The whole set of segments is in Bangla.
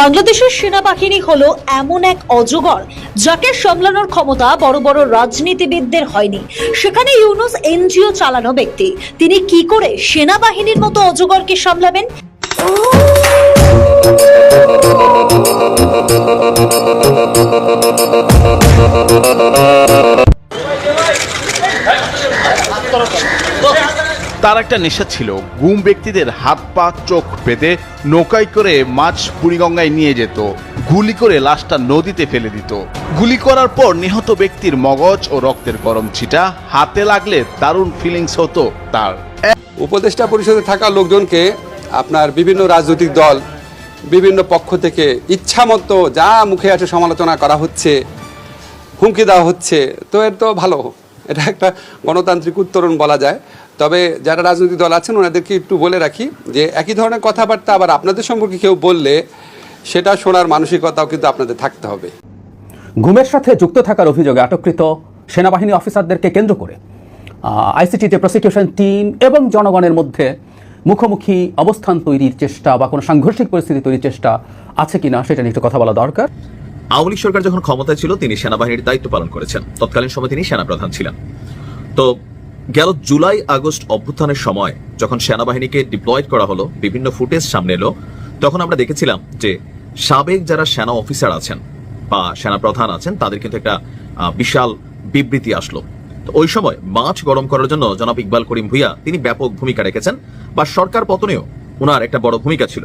বাংলাদেশের সেনাবাহিনী হলো এমন এক অজগর যাকে সামলানোর ক্ষমতা বড় বড় রাজনীতিবিদদের হয়নি। সেখানে ইউনুস এনজিও চালানো ব্যক্তি। তিনি কি করে সেনাবাহিনীর মতো অজগরকে সামলাবেন? তার একটা নেশা ছিল। গুম ব্যক্তিদের হাত, পা, চোখ পেতে নৌকায় করে মাছ বুড়িগঙ্গায় নিয়ে যেত। গুলি করে লাশটা নদীতে ফেলে দিত। গুলি করার পর নিহত ব্যক্তির মগজ ও রক্তের গরম ছিটা হাতে লাগলে দারুণ ফিলিংস হতো তার। উপদেষ্টা পরিষদে থাকা লোকজনকে আপনার বিভিন্ন রাজনৈতিক দল, বিভিন্ন পক্ষ থেকে ইচ্ছামতো যা মুখে আসে সমালোচনা করা হচ্ছে, হুমকি দেওয়া হচ্ছে, তো এর তো ভালো। এটা একটা গণতান্ত্রিক উত্তরণ বলা যায়। তবে যারা রাজনৈতিক দল আছেন ওনাদেরকে একটু বলে রাখি যে একই ধরনের কথাবার্তা আবার আপনাদের সম্পর্কে কেউ বললে সেটা শোনার মানসিকতাও কিন্তু আপনাদের থাকতে হবে। ঘুমের সাথে যুক্ত থাকার অভিযোগে আটককৃত সেনাবাহিনী অফিসারদেরকে কেন্দ্র করে। আইসিটিতে প্রসিকিউশন টিম এবং জনগণের মধ্যে মুখোমুখি অবস্থান তৈরির চেষ্টা বা কোনো সাংঘর্ষিক পরিস্থিতি তৈরির চেষ্টা আছে কিনা সেটা নিয়ে একটু কথা বলা দরকার। আওয়ামী লীগ সরকার যখন ক্ষমতায় ছিল তিনি সেনাবাহিনীর দায়িত্ব পালন করেছেন। তৎকালীন সময় তিনি সেনাপ্রধান ছিলেন। তো গেল জুলাই আগস্ট অভ্যুত্থানের সময়, যখন সেনাবাহিনীকে ডিপ্লয়েড করা হলো, বিভিন্ন ফুটেজ সামনে এলো, তখন আমরা দেখেছিলাম যে সাবেক যারা সেনা অফিসার আছেন বা সেনা প্রধান আছেন, তাদের কিন্তু একটা বিশাল বিবৃতি আসলো। তো ওই সময় মাছ গরম করার জন্য জনাব ইকবাল করিম ভুইয়া তিনি ব্যাপক ভূমিকা রেখেছেন বা সরকার পতনেও ওনার একটা বড় ভূমিকা ছিল।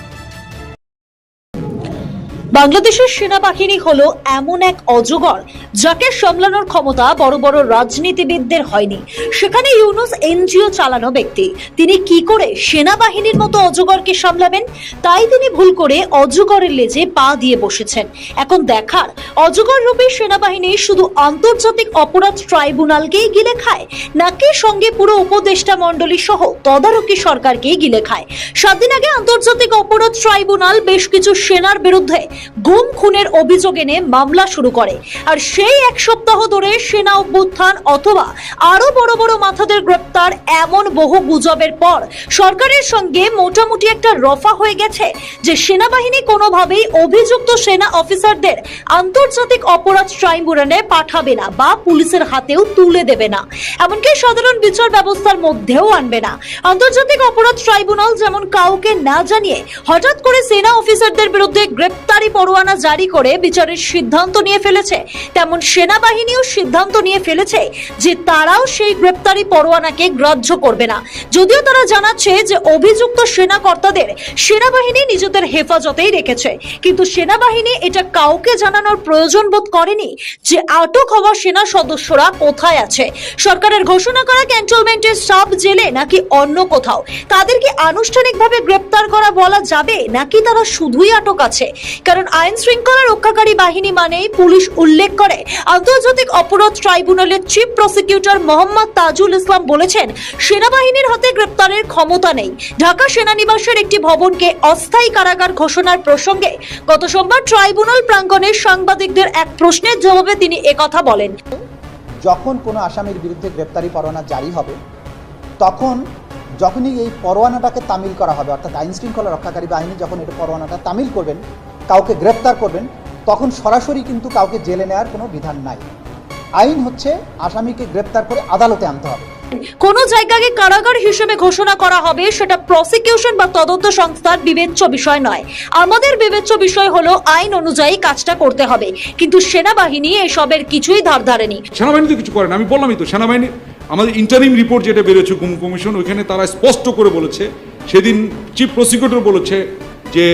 বাংলাদেশের সেনাবাহিনী হলো এমন এক অজগর যাকে সামলানোর ক্ষমতা বড় বড় রাজনীতিবিদদের হয়নি। সেখানে ইউনুস এনজিও চালানো ব্যক্তি। তিনি কি করে সেনাবাহিনীর মতো অজগরকে সামলাবেন? তাই তিনি ভুল করে অজগরের লেজে পা দিয়ে বসেছেন। এখন দেখার, অজগর রূপে সেনাবাহিনী শুধু আন্তর্জাতিক অপরাধ ট্রাইব্যুনালকেই গিলে খায়, নাকি সঙ্গে পুরো উপদেষ্টা মণ্ডলী সহ তদারকি সরকারকেই গিলে খায়? সাত দিন আগে আন্তর্জাতিক অপরাধ ট্রাইব্যুনাল বেশ কিছু সেনার বিরুদ্ধে গুম খুনের অভিযোগ এনে মামলা শুরু করে। আর সেই এক সপ্তাহ ধরে সেনা অভ্যুত্থান অথবা আরও বড় বড় মাথাদের গ্রেপ্তার এমন বহু গুজবের পর সরকারের সঙ্গে মোটামুটি একটা রফা হয়ে গেছে যে সেনাবাহিনী কোনোভাবেই অভিযুক্ত সেনা অফিসারদের আন্তর্জাতিক অপরাধ ট্রাইব্যুনালে পাঠাবে না বা পুলিশের হাতেও তুলে দেবে না। এমনকি সাধারণ বিচার ব্যবস্থার মধ্যেও আনবে না। আন্তর্জাতিক অপরাধ ট্রাইব্যুনাল যেমন কাউকে না জানিয়ে হঠাৎ করে সেনা অফিসারদের বিরুদ্ধে গ্রেপ্তারি পরোয়ানা জারি করে বিচারের সিদ্ধান্ত নিয়ে ফেলেছে। তেমন সেনাবাহিনীও সিদ্ধান্ত নিয়ে ফেলেছে যে তারাও সেই গ্রেপ্তারি পরোয়ানাকে গ্রাহ্য করবে না। যদিও তারা জানাচ্ছে যে অভিযুক্ত সেনা কর্তাদের সেনাবাহিনী নিজেদের হেফাজতেই রেখেছে। কিন্তু সেনাবাহিনী এটা কাউকে জানানোর প্রয়োজন বোধ করেনি যে আটক হওয়া সেনা সদস্যরা কোথায় আছে। সরকারের ঘোষণা করা ক্যান্টনমেন্টের সাব জেলে নাকি অন্য কোথাও? তাদেরকে আনুষ্ঠানিকভাবে গ্রেপ্তার করা বলা যাবে নাকি তারা শুধুই আটক আছে? কারণ আইন শৃঙ্খলা রক্ষাকারী বাহিনী মানেই পুলিশ উল্লেখ করে। আন্তর্জাতিক অপরাধ ট্রাইব্যুনালের চিফ প্রসিকিউটর মোহাম্মদ তাজুল ইসলাম বলেছেন, সেনাবাহিনীর হাতে গ্রেপ্তারের ক্ষমতা নেই। ঢাকা সেনানিবাসের একটি ভবনকে অস্থায়ী কারাগার ঘোষণার প্রসঙ্গে গত সোমবার ট্রাইব্যুনাল প্রাঙ্গণে সাংবাদিকদের এক প্রশ্নের জবাবে তিনি একথা বলেন। যখন কোনো আসামির বিরুদ্ধে গ্রেপ্তারি পরোয়ানা জারি হবে, তখন যখনই এই পরোয়ানাটাকে তামিল করা হবে, অর্থাৎ আইন শৃঙ্খলা রক্ষাকারী বাহিনী যখন এটা পরোয়ানাটা তামিল করবেন কাউকে গ্রেপ্তার করবেন তখন সরাসরি কিন্তু কাউকে জেলে নেওয়ার কোনো বিধান নাই। আইন হচ্ছে আসামিকে গ্রেপ্তার করে আদালতে আনতে হবে। কোন জায়গাকে কারাগার হিসেবে ঘোষণা করা হবে সেটা প্রসিকিউশন বা তদন্ত সংস্থার বিবেচ্য বিষয় নয়। আমাদের বিবেচ্য বিষয় হলো আইন অনুযায়ী কাজটা করতে হবে। কিন্তু সেনাবাহিনী এসবের কিছুই ধার ধারেনি। সেনাবাহিনী তো কিছু করে না আমি বললামই তো সেনাবাহিনী আমাদের ইন্টারিম রিপোর্ট যেটা বেরোচ্ছে গুম কমিশন ওইখানে তারা স্পষ্ট করে বলেছে সেদিন চিফ প্রসিকিউটর বলেছে যে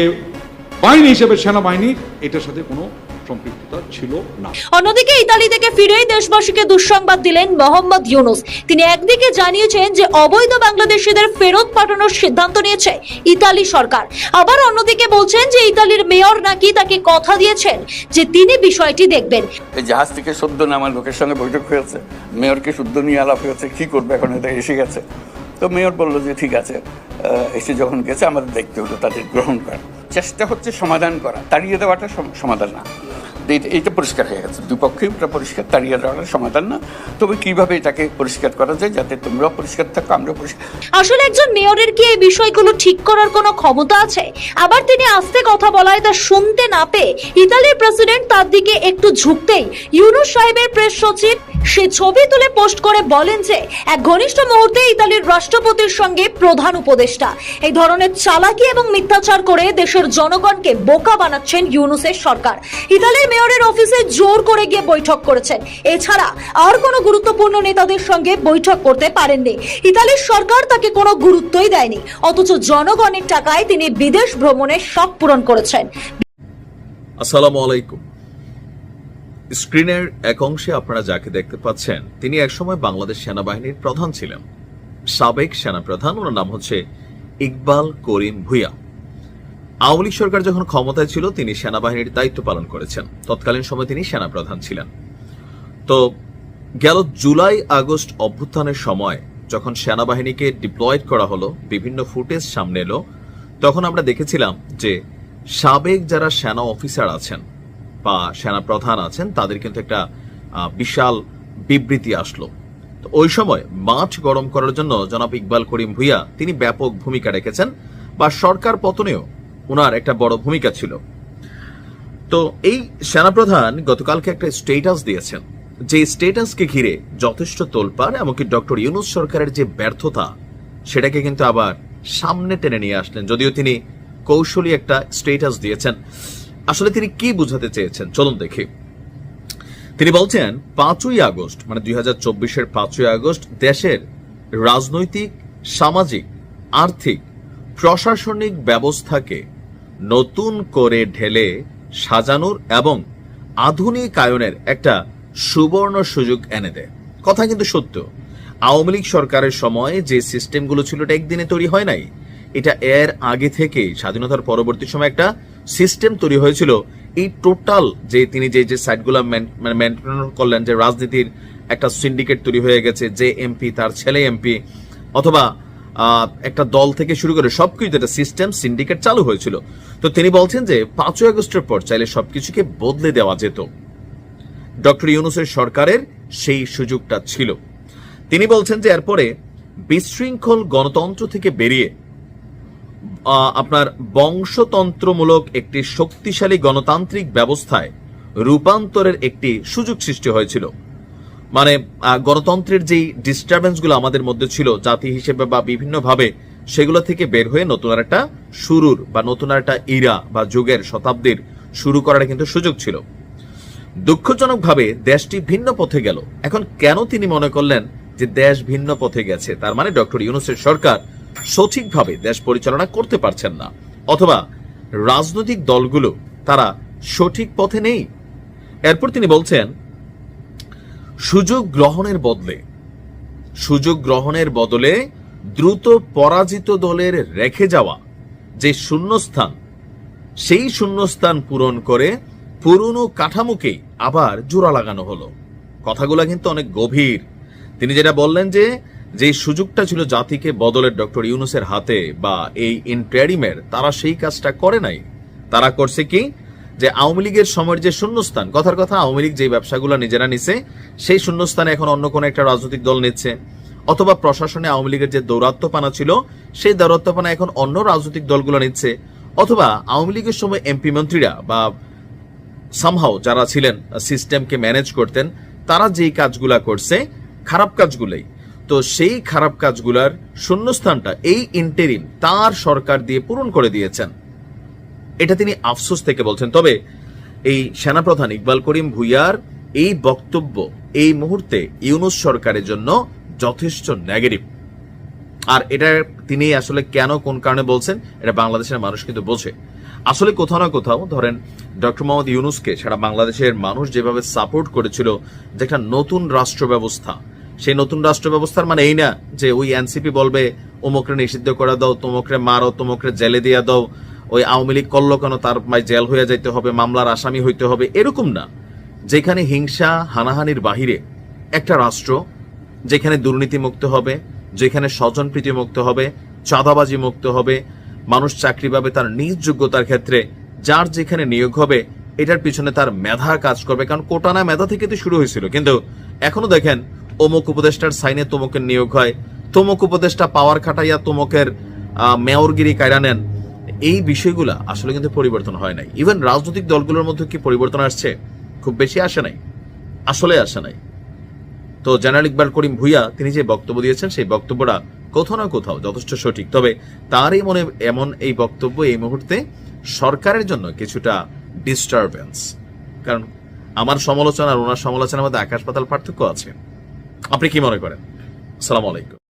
বাহিনী হিসেবে সেনাবাহিনীর এটার সাথে কোনো সম্পৃক্ততা ছিল না। অন্যদিকে ইতালি থেকে ফিরেই দেশবাসীকে দুঃসংবাদ দিলেন মোহাম্মদ ইউনুস। তিনি একদিকে জানিয়েছেন যে অবৈধ বাংলাদেশিদের ফেরত পাঠানোর সিদ্ধান্ত নিয়েছে ইতালি সরকার। আবার অন্যদিকে বলছেন যে ইতালির মেয়র নাকি তাকে কথা দিয়েছেন যে তিনি বিষয়টি দেখবেন। এই জাহাজ থেকে সদ্য নামার লোকের সঙ্গে বৈঠক হয়েছে। মেয়রকে শুদ্ধ নিয়ে আলাপ হয়েছে কি করবে এখন? এটা এসে গেছে। তো মেয়র বলল যে, ঠিক আছে এসে যখন গেছে, আমাদের দেখতে হলো, তাদের গ্রহণ করা। চেষ্টা হচ্ছে সমাধান করা, তাড়িয়ে দেওয়াটা সম- সমাধান না। এইটা পরিষ্কার হয়ে গেছে। দুপক্ষেই এটা পরিষ্কার, তাড়িয়ে দেওয়াটা সমাধান না। তবে কীভাবে এটাকে পরিষ্কার করা যায় যাতে তোমরাও পরিষ্কার থাকো, আমরাও পরিষ্কার আসলে একজন মেয়রের কি এই বিষয়গুলো ঠিক করার কোনো ক্ষমতা আছে? আবার তিনি আস্তে কথা বলায় তা শুনতে না পেয়ে ইতালির প্রেসিডেন্ট তার দিকে একটু ঝুঁকতেই ইউনুস সাহেবের প্রেস সচিব সে ছবি তুলে পোস্ট করে বলেন যে, এক ঘনিষ্ঠ মুহূর্তে ইতালির রাষ্ট্রপতির সঙ্গে প্রধান উপদেষ্টা। এই ধরনের চালাকি এবং মিথ্যাচার করে দেশের জনগণকে বোকা বানাচ্ছেন ইউনুসের সরকার। ইতালির মেয়রের অফিসে জোর করে গিয়ে বৈঠক করেছেন। এছাড়া আর কোনো গুরুত্বপূর্ণ নেতাদের সঙ্গে বৈঠক করতে পারেননি। ইতালির সরকার তাকে কোনো গুরুত্বই দেয়নি, অথচ জনগণের টাকায় তিনি বিদেশ ভ্রমণের শখ পূরণ করেছেন। আসসালামু আলাইকুম। স্ক্রিনের এক অংশে আপনারা যাকে দেখতে পাচ্ছেন, তিনি একসময় বাংলাদেশ সেনাবাহিনীর প্রধান ছিলেন। সাবেক সেনাপ্রধান, ওনার নাম হচ্ছে ইকবাল করিম ভুইয়া। আওয়ামী লীগ সরকার যখন ক্ষমতায় ছিল, তিনি সেনাবাহিনীর দায়িত্ব পালন করেছেন। তৎকালীন সময় তিনি সেনাপ্রধান ছিলেন। তো গেল জুলাই, আগস্ট অভ্যুত্থানের সময় যখন সেনাবাহিনীকে ডিপ্লয়েড করা হলো, বিভিন্ন ফুটেজ সামনে এলো, তখন আমরা দেখেছিলাম যে সাবেক যারা সেনা অফিসার আছেন বা সেনা প্রধান আছেন, তাদের কিন্তু একটা বিশাল বিবৃতি আসলো। তো ওই সময় মাঠ গরম করার জন্য জনাব ইকবাল করিম ভুইয়া তিনি ব্যাপক ভূমিকা রেখেছেন বা সরকার পতনেও ওনার একটা বড় ভূমিকা ছিল। তো এই সেনাপ্রধান গতকালকে একটা স্টেটাস দিয়েছেন। যে স্টেটাসকে ঘিরে যথেষ্ট তোলপাড়, এমনকি ডক্টর ইউনুস সরকারের যে ব্যর্থতা, সেটাকে কিন্তু আবার সামনে টেনে নিয়ে আসলেন। যদিও তিনি কৌশলী একটা স্টেটাস দিয়েছেন। আসলে তিনি কি বুঝাতে চেয়েছেন? চলুন দেখি। তিনি বলছেন, পাঁচই আগস্ট মানে দুই হাজার চব্বিশের পাঁচই আগস্ট, দেশের রাজনৈতিক, সামাজিক, আর্থিক, প্রশাসনিক ব্যবস্থাকে নতুন করে ঢেলে সাজানোর এবং আধুনিকায়নের একটা সুবর্ণ সুযোগ এনে দেয়। কথা কিন্তু সত্য। আওয়ামী লীগ সরকারের সময় যে সিস্টেমগুলো ছিল এটা একদিনে তৈরি হয় নাই। এটা এর আগে থেকে স্বাধীনতার পরবর্তী সময় একটা সিস্টেম তৈরি হয়েছিল। এই টোটাল যে তিনি যে যে সাইটগুলো মেনটেন করলেন, যে রাজনীতির একটা সিন্ডিকেট তৈরি হয়ে গেছে, যে এমপি, তার ছেলে এমপি, অথবা একটা দল থেকে শুরু করে সবকিছু একটা সিস্টেম সিন্ডিকেট চালু হয়েছিল। তো তিনি বলছেন যে, পাঁচই আগস্টের পর চাইলে সবকিছুকে বদলে দেওয়া যেত। ডক্টর ইউনুসের সরকারের সেই সুযোগটা ছিল। তিনি বলছেন যে, এরপরে বিশৃঙ্খল গণতন্ত্র থেকে বেরিয়ে আপনার বংশতন্ত্রমূলক একটি শক্তিশালী গণতান্ত্রিক ব্যবস্থায় রূপান্তরের একটি সুযোগ সৃষ্টি হয়েছিল। মানে গণতন্ত্রের যেই ডিস্টারবেন্সগুলো আমাদের মধ্যে ছিল, জাতি হিসেবে বা বিভিন্নভাবে, সেগুলো থেকে বের হয়ে নতুন আর একটা শুরুর বা নতুন আর একটা ইরা বা যুগের শতাব্দীর শুরু করার কিন্তু সুযোগ ছিল। দুঃখজনকভাবে দেশটি ভিন্ন পথে গেল। এখন কেন তিনি মনে করলেন যে দেশ ভিন্ন পথে গেছে? তার মানে ডক্টর ইউনুসের সরকার সঠিকভাবে দেশ পরিচালনা করতে পারছেন না। অথবা রাজনৈতিক দলগুলো তারা সঠিক পথে নেই? এরপর তিনি বলছেন সুযোগ গ্রহণের বদলে। সুযোগ গ্রহণের বদলে দ্রুত পরাজিত দলের রেখে যাওয়া যে শূন্যস্থান, সেই শূন্যস্থান পূরণ করে পুরনো কাঠামোকেই আবার জোড়া লাগানো হলো। কথাগুলো কিন্তু অনেক গভীর। তিনি যেটা বললেন যে যে সুযোগটা ছিল জাতিকে বদলের ডক্টর ইউনুসের হাতে বা এই ইন্টারিমের, তারা সেই কাজটা করে নাই। তারা করছে কি? যে আওয়ামী লীগের সময়ের যে শূন্যস্থান, কথার কথা, আওয়ামী লীগ যে ব্যবসাগুলো নিজেরা নিছে, সেই শূন্যস্থানে এখন অন্য কোনো একটা রাজনৈতিক দল নিচ্ছে। অথবা প্রশাসনে আওয়ামী লীগের যে দৌরাত্মপানা ছিল, সেই দৌরাত্মপানা এখন অন্য রাজনৈতিক দলগুলো নিচ্ছে। অথবা আওয়ামী লীগের সময় এমপি মন্ত্রীরা বা সামহাও যারা ছিলেন সিস্টেমকে ম্যানেজ করতেন, তারা যেই কাজগুলা করছে, খারাপ কাজগুলোই। তো সেই খারাপ কাজগুলার শূন্যস্থানটা এই ইন্টেরিম তার সরকার দিয়ে পূরণ করে দিয়েছেন। এটা তিনি আফসোস থেকে বলছেন। তবে এই সেনাপ্রধান ইকবাল করিম ভুইয়ার এই বক্তব্য এই মুহূর্তে ইউনুস সরকারের জন্য যথেষ্ট নেগেটিভ আর এটা তিনি আসলে কেন কোন কারণে বলছেন, এটা বাংলাদেশের মানুষ কিন্তু বোঝে। আসলে কোথাও না কোথাও ধরেন ডক্টর মোহাম্মদ ইউনুসকে সারা বাংলাদেশের মানুষ যেভাবে সাপোর্ট করেছিল যে একটা নতুন রাষ্ট্র ব্যবস্থা, সেই নতুন রাষ্ট্র ব্যবস্থার মানে এই না যে ওই এনসিপি বলবে, অমুকরে নিষিদ্ধ করে দাও, তমুকরে মারো, তমুকরে জেলে দিয়ে দাও ওই আওয়ামী লীগ করল কেন? তার জেল হয়ে যাইতে হবে, মামলার আসামি হইতে হবে, এরকম না। যেখানে হিংসা, হানাহানির বাহিরে একটা রাষ্ট্র, যেখানে দুর্নীতি মুক্ত হবে, যেখানে স্বজন প্রীতি মুক্ত হবে, চাঁদাবাজি মুক্ত হবে, মানুষ চাকরি পাবে তার নিজ যোগ্যতার ক্ষেত্রে, যার যেখানে নিয়োগ হবে, এটার পিছনে তার মেধা কাজ করবে। কারণ কোটানা মেধা থেকে তো শুরু হয়েছিল। কিন্তু এখনও দেখেন, অমুক উপদেষ্টার সাইনে তমুকের নিয়োগ হয়, তমুক উপদেষ্টা পাওয়ার খাটাইয়া তমুকের মেয়রগিরি কায়রা নেন এই বিষয়গুলা আসলে কিন্তু পরিবর্তন হয় নাই। ইভেন রাজনৈতিক দলগুলোর মধ্যে কি পরিবর্তন আসছে? খুব বেশি আসে নাই। আসলে আসে নাই। তো জেনারেল ইকবাল করিম ভুইয়া, তিনি যে বক্তব্য দিয়েছেন, সেই বক্তব্যটা কোথাও না কোথাও যথেষ্ট সঠিক। তবে তারই মনে এমন এই বক্তব্য এই মুহূর্তে সরকারের জন্য কিছুটা ডিস্টারবেন্স কারণ আমার সমালোচনা আর ওনার সমালোচনার মধ্যে আকাশ পাতাল পার্থক্য আছে। আপনি কি মনে করেন? আসসালামু আলাইকুম।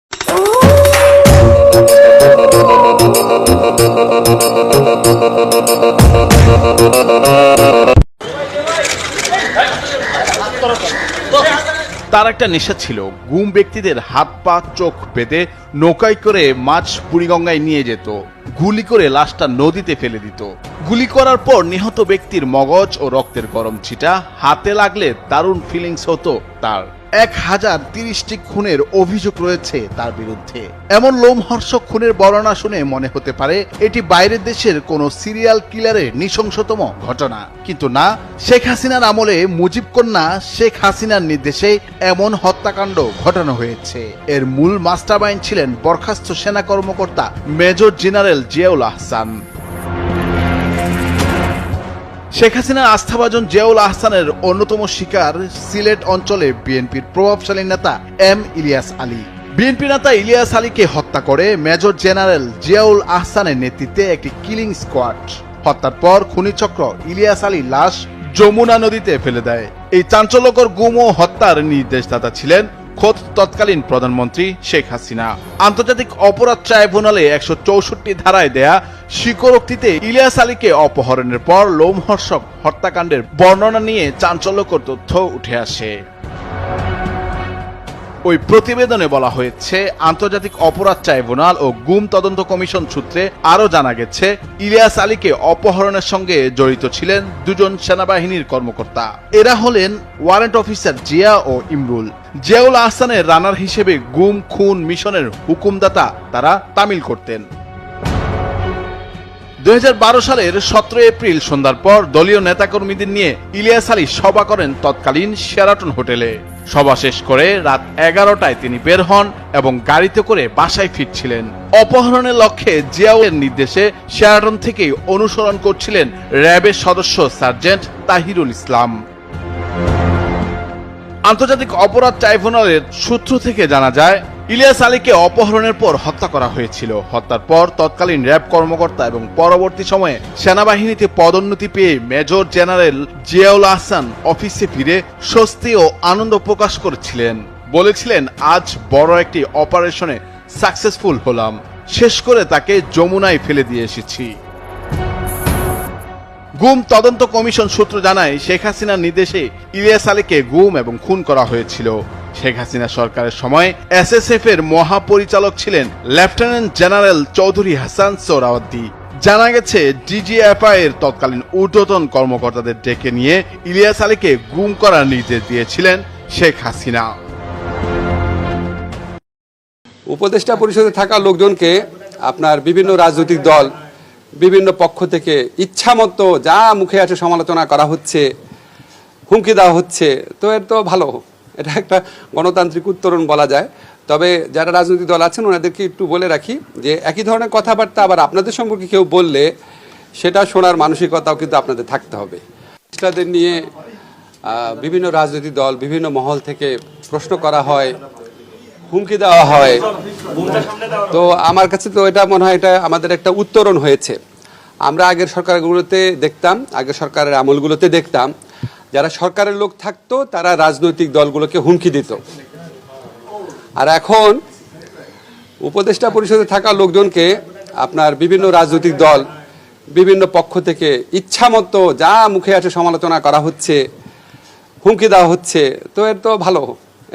তার একটা নেশা ছিল। গুম ব্যক্তিদের হাত, পা, চোখ পেতে নৌকায় করে মাছ বুড়িগঙ্গায় নিয়ে যেত। গুলি করে লাশটা নদীতে ফেলে দিত। গুলি করার পর নিহত ব্যক্তির মগজ ও রক্তের গরম ছিটা হাতে লাগলে দারুণ ফিলিংস হতো তার। এক হাজার তিরিশটি খুনের অভিযোগ রয়েছে তার বিরুদ্ধে। এমন লোমহর্ষক খুনের বর্ণনা শুনে মনে হতে পারে, এটি বাইরের দেশের কোনো সিরিয়াল কিলারের নৃশংসতম ঘটনা। কিন্তু না, শেখ হাসিনার আমলে মুজিব কন্যা শেখ হাসিনার নির্দেশে এমন হত্যাকাণ্ড ঘটানো হয়েছে। এর মূল মাস্টারমাইন্ড ছিলেন বরখাস্ত সেনা কর্মকর্তা মেজর জেনারেল জিয়াউল আহসান। শেখ হাসিনার আস্থাভাজন জিয়াউল আহসানের অন্যতম শিকার সিলেট অঞ্চলে বিএনপির প্রভাবশালী নেতা এম ইলিয়াস আলী। বিএনপি নেতা ইলিয়াস আলীকে হত্যা করে মেজর জেনারেল জিয়াউল আহসানের নেতৃত্বে একটি কিলিং স্কোয়াড। হত্যার পর খুনিচক্র ইলিয়াস আলী লাশ যমুনা নদীতে ফেলে দেয়। এই চাঞ্চল্যকর গুম ও হত্যার নির্দেশদাতা ছিলেন খোদ তৎকালীন প্রধানমন্ত্রী শেখ হাসিনা। আন্তর্জাতিক অপরাধ ট্রাইব্যুনালে একশো চৌষট্টি ধারায় দেয়া স্বীকারোক্তিতে ইলিয়াস আলীকে অপহরণের পর লোমহর্ষক হত্যাকাণ্ডের বর্ণনা নিয়ে চাঞ্চল্যকর তথ্য উঠে আসে। ওই প্রতিবেদনে বলা হয়েছে, আন্তর্জাতিক অপরাধ ট্রাইব্যুনাল ও গুম তদন্ত কমিশন সূত্রে আরও জানা গেছে, ইলিয়াস আলীকে অপহরণের সঙ্গে জড়িত ছিলেন দুজন সেনাবাহিনীর কর্মকর্তা। এরা হলেন ওয়ারেন্ট অফিসার জিয়া ও ইমরুল। জিয়াউল আহসানের রানার হিসেবে গুম, খুন মিশনের হুকুমদাতা তারা তামিল করতেন। দুই হাজার বারো সালের সতেরো এপ্রিল সন্ধ্যার পর দলীয় নেতাকর্মীদের নিয়ে ইলিয়াস আলী সভা করেন তৎকালীন শেরাটন হোটেলে। সভা শেষ করে রাত এগারোটায় তিনি বের হন এবং গাড়িতে করে বাসায় ফিরছিলেন। অপহরণের লক্ষ্যে জিয়াউলের নির্দেশে শেরাটন থেকেই অনুসরণ করছিলেন র্যাবের সদস্য সার্জেন্ট তাহিরুল ইসলাম। আন্তর্জাতিক অপরাধ ট্রাইব্যুনালের সূত্র থেকে জানা যায় ইলিয়াস আলীকে অপহরণের পর হত্যা করা হয়েছিল। হত্যার পর তৎকালীন র্যাব কর্মকর্তা এবং পরবর্তী সময়ে সেনাবাহিনীতে পদোন্নতি পেয়ে মেজর জেনারেল জিয়াউল আহসান অফিসে ফিরে স্বস্তি ও আনন্দ প্রকাশ করেছিলেন। বলেছিলেন, আজ বড় একটি অপারেশনে সাকসেসফুল হলাম। শেষ করে তাকে যমুনায় ফেলে দিয়ে এসেছি। গুম তদন্ত কমিশন সূত্র জানায়, শেখ হাসিনার নির্দেশে ইলিয়াস আলীকে গুম এবং খুন করা হয়েছিল। শেখ হাসিনা সরকারের সময় এসএসএফ এর মহাপরিচালক ছিলেন লেফটেন্যান্ট জেনারেল চৌধুরী হাসান সোহরাওয়ার্দী জানা গেছে, ডিজিএফআই এর তৎকালীন ঊর্ধ্বতন কর্মকর্তাদের ডেকে নিয়ে ইলিয়াস আলীকে গুম করার নির্দেশ দিয়েছিলেন শেখ হাসিনা। উপদেষ্টা পরিষদে থাকা লোকজনকে আপনার বিভিন্ন রাজনৈতিক দল, বিভিন্ন পক্ষ থেকে ইচ্ছামতো যা মুখে আছে সমালোচনা করা হচ্ছে, হুমকি দেওয়া হচ্ছে, তো এর তো ভালো এটা একটা গণতান্ত্রিক উত্তরণ বলা যায়। তবে যারা রাজনৈতিক দল আছেন, ওনাদেরকে একটু বলে রাখি যে একই ধরনের কথাবার্তা আবার আপনাদের সম্পর্কে কেউ বললে সেটা শোনার মানসিকতাও কিন্তু আপনাদের থাকতে হবে। তাদের নিয়ে বিভিন্ন রাজনৈতিক দল, বিভিন্ন মহল থেকে প্রশ্ন করা হয়, হুমকি দেওয়া হয়। তো আমার কাছে তো এটা মনে হয় এটা আমাদের একটা উত্তরণ হয়েছে। আমরা আগের সরকারগুলোতে দেখতাম, আগের সরকারের আমলগুলোতে দেখতাম যারা সরকারের লোক থাকতো, তারা রাজনৈতিক দলগুলোকে হুমকি দিত। আর এখন উপদেষ্টা পরিষদে থাকা লোকজনকে আপনার বিভিন্ন রাজনৈতিক দল, বিভিন্ন পক্ষ থেকে ইচ্ছামতো যা মুখে আসে সমালোচনা করা হচ্ছে, হুমকি দেওয়া হচ্ছে, তো এর তো ভালো।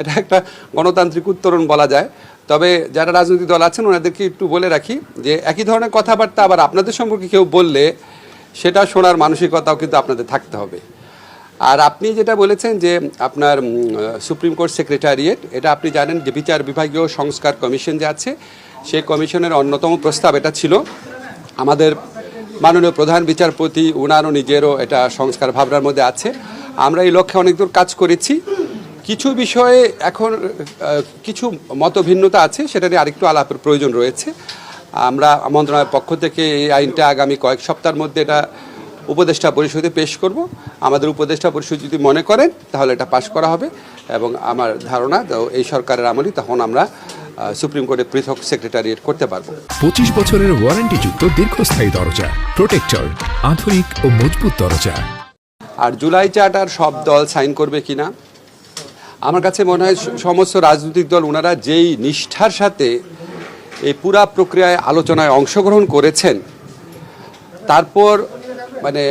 এটা একটা গণতান্ত্রিক উত্তরণ বলা যায়। তবে যারা রাজনৈতিক দল আছেন, ওনাদেরকে একটু বলে রাখি যে একই ধরনের কথাবার্তা আবার আপনাদের সম্পর্কে কেউ বললে সেটা শোনার মানসিকতাও কিন্তু আপনাদের থাকতে হবে। আর আপনি যেটা বলেছেন যে আপনার সুপ্রিম কোর্ট সেক্রেটারিয়েট, এটা আপনি জানেন যে বিচার বিভাগীয় সংস্কার কমিশন যে আছে, সেই কমিশনের অন্যতম প্রস্তাব এটা ছিল। আমাদের মাননীয় প্রধান বিচারপতি, উনারও নিজেরও এটা সংস্কার ভাবনার মধ্যে আছে। আমরা এই লক্ষ্যে অনেক দূর কাজ করেছি। কিছু বিষয়ে এখন কিছু মতভিন্নতা আছে, সেটা নিয়ে আরেকটু আলাপের প্রয়োজন রয়েছে। আমরা মন্ত্রণালয়ের পক্ষ থেকে এই আইনটা আগামী কয়েক সপ্তাহের মধ্যে এটা উপদেষ্টা পরিষদে পেশ করব। আমাদের উপদেষ্টা পরিষদ যদি মনে করেন তাহলে এটা পাশ করা হবে এবং আমার ধারণা এই সরকারের আমলই তখন আমরা সুপ্রিম কোর্টে পৃথক সেক্রেটারিয়েট করতে পারব। পঁচিশ বছরের ওয়ারেন্টিযুক্ত দীর্ঘস্থায়ী দরজা প্রোটেক্টর আধুনিক ও মজবুত দরজা। আর জুলাই চার্টার সব দল সাইন করবে কিনা আমার কাছে মনে হয় সমস্ত রাজনৈতিক দল ওনারা যেই নিষ্ঠার সাথে এই পুরা প্রক্রিয়ায় আলোচনায় অংশগ্রহণ করেছেন তারপর মানে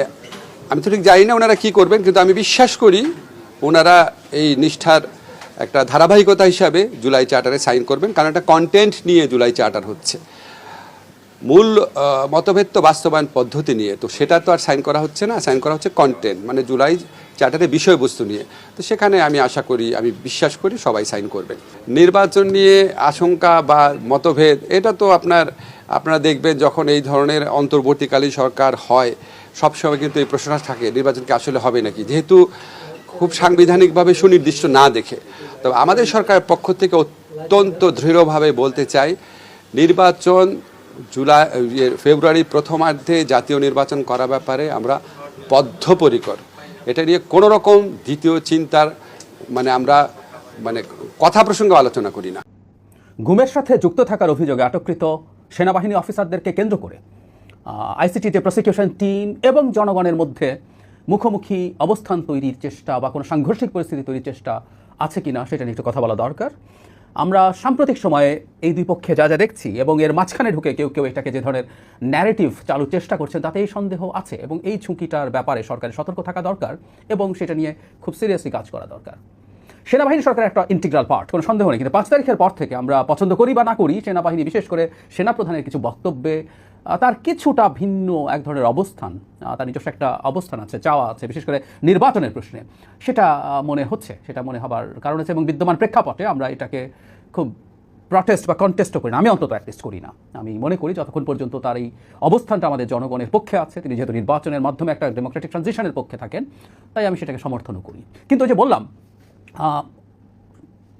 আমি তো ঠিক জানি না ওনারা কি করবেন, কিন্তু আমি বিশ্বাস করি ওনারা এই নিষ্ঠার একটা ধারাবাহিকতা হিসাবে জুলাই চার্টারে সাইন করবেন, কারণ একটা কন্টেন্ট নিয়ে জুলাই চার্টার হচ্ছে। মূল মতভেদ তো বাস্তবায়ন পদ্ধতি নিয়ে, তো সেটা তো আর সাইন করা হচ্ছে না, সাইন করা হচ্ছে কন্টেন্ট মানে জুলাই চার্টারে বিষয়বস্তু নিয়ে। তো সেখানে আমি আশা করি, আমি বিশ্বাস করি সবাই সাইন করবেন। নির্বাচন নিয়ে আশঙ্কা বা মতভেদ, এটা তো আপনার, আপনারা দেখবেন যখন এই ধরনের অন্তর্বর্তীকালীন সরকার হয় সবসময় কিন্তু এই প্রশ্নটা থাকে নির্বাচনকে আসলে হবে নাকি? যেহেতু খুব সাংবিধানিকভাবে সুনির্দিষ্ট না দেখে। তবে আমাদের সরকারের পক্ষ থেকে অত্যন্ত দৃঢ়ভাবে বলতে চাই নির্বাচন জুলাই ইয়ে, ফেব্রুয়ারির প্রথমার্ধে জাতীয় নির্বাচন করা ব্যাপারে আমরা বদ্ধপরিকর। এটা নিয়ে কোনো রকম দ্বিতীয় চিন্তার মানে আমরা মানে কথা প্রসঙ্গে আলোচনা করি না। গুমের সাথে যুক্ত থাকার অভিযোগে আটককৃত সেনাবাহিনী অফিসারদেরকে কেন্দ্র করে আইসিটিতে প্রসিকিউশন টিম এবং জনগণের মধ্যে মুখোমুখি অবস্থান তৈরির চেষ্টা বা কোনো সাংঘর্ষিক পরিস্থিতি তৈরির চেষ্টা আছে কি না সেটা নিয়ে একটু কথা বলা দরকার। আমরা সাম্প্রতিক সময়ে এই দুই পক্ষে যা যা দেখছি এবং এর মাঝখানে ঢুকে কেউ কেউ এটাকে যে ধরনের ন্যারেটিভ চালুর চেষ্টা করছেন তাতে এই সন্দেহ আছে এবং এই ঝুঁকিটার ব্যাপারে সরকারের সতর্ক থাকা দরকার এবং সেটা নিয়ে খুব সিরিয়াসলি কাজ করা দরকার। সেনাবাহিনী সরকারের একটা ইন্টিগ্রাল পার্ট কোনো সন্দেহ নেই, কিন্তু পাঁচ তারিখের পর থেকে আমরা পছন্দ করি বা না করি সেনাবাহিনী বিশেষ করে সেনাপ্রধানের কিছু বক্তব্যে তার কিছুটা ভিন্ন এক ধরনের অবস্থান তার নিজস্ব একটা অবস্থান আছে, চাওয়া আছে, বিশেষ করে নির্বাচনের প্রশ্নে। সেটা মনে হচ্ছে, সেটা মনে হবার কারণ আছে এবং বিদ্যমান প্রেক্ষাপটে আমরা এটাকে খুব প্রটেস্ট বা কন্টেস্টও করি না। আমি অন্তত অ্যাটলিস্ট করি না। আমি মনে করি যতক্ষণ পর্যন্ত তার এই অবস্থানটা আমাদের জনগণের পক্ষে আছে, তিনি যেহেতু নির্বাচনের মাধ্যমে একটা ডেমোক্রেটিক ট্রানজিশনের পক্ষে থাকেন, তাই আমি সেটাকে সমর্থনও করি। কিন্তু যে বললাম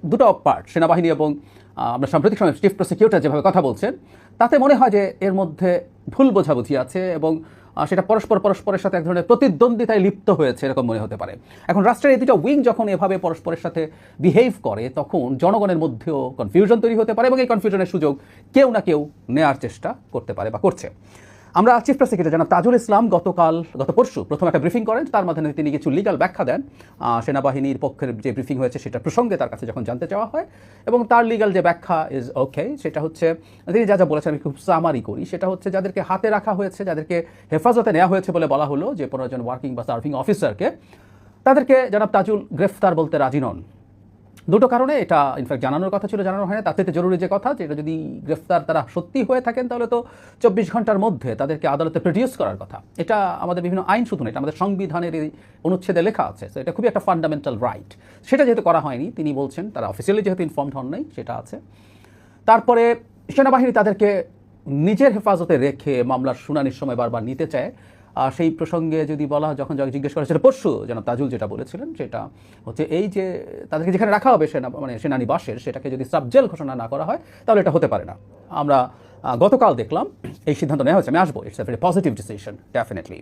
দুটো পার্ট সেনাবাহিনী এবং আমরা সাম্প্রতিক সময় চিফ প্রসিকিউটর যেভাবে কথা বলছেন, তাতে মনে হয় যে এর মধ্যে ভুল বোঝাবুঝি আছে এবং সেটা পরস্পর পরস্পরের সাথে এক ধরনের প্রতিদ্বন্দ্বিতায় লিপ্ত হয়েছে এরকম মনে হতে পারে। এখন রাষ্ট্রের এই দুটো উইং যখন এভাবে পরস্পরের সাথে বিহেভ করে, তখন জনগণের মধ্যেও কনফিউশন তৈরি হতে পারে এবং এই কনফিউশনের সুযোগ কেউ না কেউ নেওয়ার চেষ্টা করতে পারে বা করছে। আমরা চিফ প্রসিকিউটর জানাব তাজুল ইসলাম গতকাল, গত পরশু প্রথম একটা ব্রিফিং করেন, তার মাধ্যমে তিনি কিছু লিগাল ব্যাখ্যা দেন। সেনাবাহিনীর পক্ষের যে ব্রিফিং হয়েছে সেটা প্রসঙ্গে তার কাছে যখন জানতে চাওয়া হয়, এবং তার লিগাল যে ব্যাখ্যা ইজ ওকে সেটা হচ্ছে, তিনি যা যা বলেছেন আমি খুব সামারি করি। সেটা হচ্ছে যাদেরকে হাতে রাখা হয়েছে, যাদেরকে হেফাজতে নেওয়া হয়েছে বলে বলা হলো, যে পনেরো জন ওয়ার্কিং বা সার্ভিং অফিসারকে তাদেরকে জানাব তাজুল গ্রেফতার বলতে রাজি নন। দুটো কারণে এটা ইনফ্যাক্ট জানানোর কথা ছিল, জানানো হয় না তার জরুরি যে কথা, যে এটা যদি গ্রেফতার তারা সত্যি হয়ে থাকেন, তাহলে তো চব্বিশ ঘণ্টার মধ্যে তাদেরকে আদালতে প্রডিউস করার কথা। এটা আমাদের বিভিন্ন আইন শুধু না এটা আমাদের সংবিধানের এই অনুচ্ছেদে লেখা আছে। এটা খুবই একটা ফান্ডামেন্টাল রাইট সেটা যেহেতু করা হয়নি, তিনি বলছেন, তারা অফিসিয়ালি যেহেতু ইনফর্মড হন নাই, সেটা আছে। তারপরে সেনাবাহিনী তাদেরকে নিজের হেফাজতে রেখে মামলার শুনানির সময় বারবার নিতে চায়। আর সেই প্রসঙ্গে যদি বলা যখন জিজ্ঞেস করা, সেটা পরশু যেন তাজুল যেটা বলেছিলেন, সেটা হচ্ছে এই যে তাদেরকে যেখানে রাখা হবে সেনা মানে সেনানিবাসের, সেটাকে যদি সাবজেল ঘোষণা না করা হয়, তাহলে এটা হতে পারে না। আমরা গতকাল দেখলাম, এই সিদ্ধান্ত নেওয়া হয়েছে, আমি আসব it's a very positive decision definitely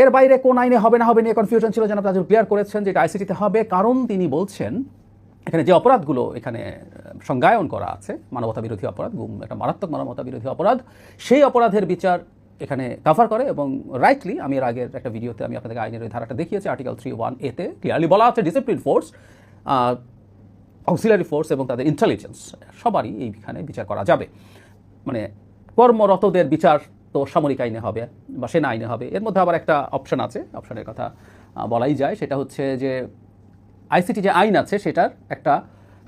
এর বাইরে কোন আইনে হবে না হবে নিয়ে কনফিউশন ছিল যেন তাজুল ক্লিয়ার করেছেন যে আইসিটিতে হবে, কারণ তিনি বলছেন, এখানে যে অপরাধগুলো এখানে সংজ্ঞায়ন করা আছে মানবতা বিরোধী অপরাধ একটা মারাত্মক মানবতা বিরোধী অপরাধ, সেই অপরাধের বিচার এখানে কাভার করে এবং রাইটলি আমি এর আগের একটা ভিডিওতে আমি আপনাদের আইনের ওই ধারাটা দেখিয়েছি আর্টিকেল থ্রি ওয়ান এতে ক্লিয়ারলি বলা আছে ডিসিপ্লিন ফোর্স অক্সিলারি ফোর্স এবং তাদের ইন্টেলিজেন্স সবারই এইখানে বিচার করা যাবে। মানে কর্মরতদের বিচার তো সামরিক আইনে হবে বা সেনা আইনে হবে। এর মধ্যে আবার একটা অপশন আছে অপশনের কথা বলাই যায়, সেটা হচ্ছে যে আইসিটি যে আইন আছে, সেটার একটা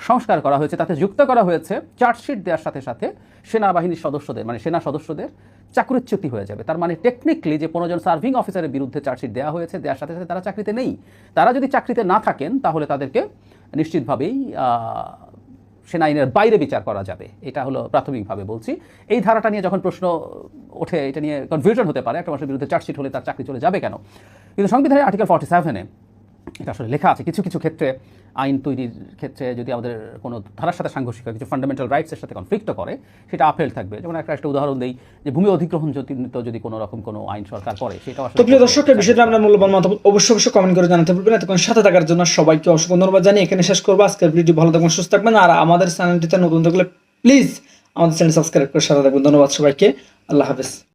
সংস্কার করা হয়েছে, তাতে যুক্ত করা হয়েছে, চার্জশিট দেওয়ার সাথে সাথে সেনাবাহিনীর সদস্যদের মানে সেনা সদস্যদের চাকরিচ্যুতি হয়ে যাবে। তার মানে টেকনিক্যালি যে পনেরোজন সার্ভিং অফিসারের বিরুদ্ধে চার্জশিট দেওয়া হয়েছে, দেওয়ার সাথে সাথে তারা চাকরিতে নেই। তারা যদি চাকরিতে না থাকেন, তাহলে তাদেরকে নিশ্চিতভাবেই সেনা আইনের বাইরে বিচার করা যাবে। এটা হলো প্রাথমিকভাবে বলছি। এই ধারাটা নিয়ে যখন প্রশ্ন ওঠে, এটা নিয়ে কনফিউশন হতে পারে, একটা মানুষের বিরুদ্ধে চার্জশিট হলে তার চাকরি চলে যাবে কেন? কিন্তু সংবিধানের আর্টিকেল ফর্টি সেভেনে এটা আসলে লেখা আছে। কিছু কিছু ক্ষেত্রে আইন তৈরির ক্ষেত্রে যদি আমাদের কোনো ধারার সাথে সাংঘর্ষিক কিছু ফান্ডামেন্টাল রাইটসের সাথে কনফ্লিক্ট করে, সেটা আপেল থাকবে। যেমন একটা একটা উদাহরণ দেই যে ভূমি অধিগ্রহণ জনিত যদি কোনো রকম কোনো আইন সরকার করে সেটা তো প্রিয় দর্শক এই বিষয়টা আপনার মূল্যবান মতামত অবশ্যই অবশ্যই কমেন্ট করে জানাতে পারবেন এতক্ষণ সাথে থাকার জন্য সবাইকে অসংখ্য ধন্যবাদ জানিয়ে এখানে শেষ করব। আজকের ভিডিও ভালো থাকবেন, সুস্থ থাকবেন। আর আমাদের চ্যানেলটিতে নতুন থাকলে প্লিজ আমাদের চ্যানেল সাবস্ক্রাইব করে সাথে থাকবেন। ধন্যবাদ সবাইকে। আল্লাহ হাফেজ।